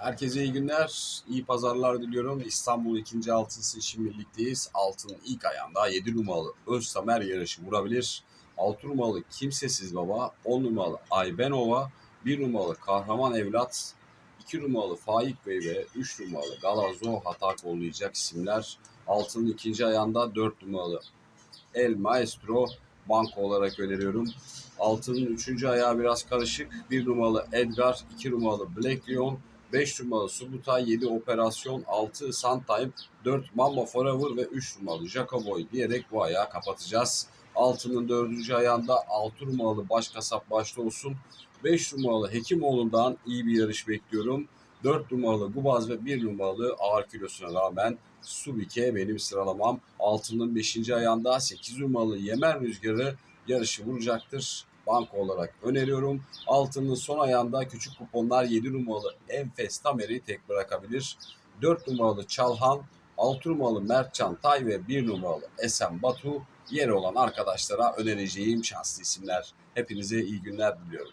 Herkese iyi günler, iyi pazarlar diliyorum. İstanbul 2. Altısı için birlikteyiz. Altının ilk ayağında 7 numaralı Öztamer yarışı vurabilir. 6 numaralı Kimsesiz Baba, 10 numaralı Aybenova, 1 numaralı Kahraman Evlat, 2 numaralı Faik Bey ve 3 numaralı Galazo hata kollayacak isimler. Altının ikinci ayağında 4 numaralı El Maestro banko olarak öneriyorum. Altının üçüncü ayağı biraz karışık. 1 numaralı Edgar, 2 numaralı Black Lion, 5 numaralı Subutay, 7 Operasyon, 6 Suntime, 4 Mamba Forever ve 3 numaralı Jacoboy diyerek bu ayağı kapatacağız. Altının dördüncü ayağında 6 numaralı baş kasap başta olsun. 5 numaralı Hekimoğlu'ndan iyi bir yarış bekliyorum. 4 numaralı Gubaz ve 1 numaralı ağır kilosuna rağmen Subike benim sıralamam. Altının 5. ayağında 8 numaralı Yemen Rüzgarı yarışı vuracaktır. Banko olarak öneriyorum. Altının son ayağında küçük kuponlar 7 numaralı Enfes Tamer'i tek bırakabilir. 4 numaralı Çalhan, 6 numaralı Mertcan Tay ve 1 numaralı Esen Batu yer olan arkadaşlara önereceğim şanslı isimler. Hepinize iyi günler diliyorum.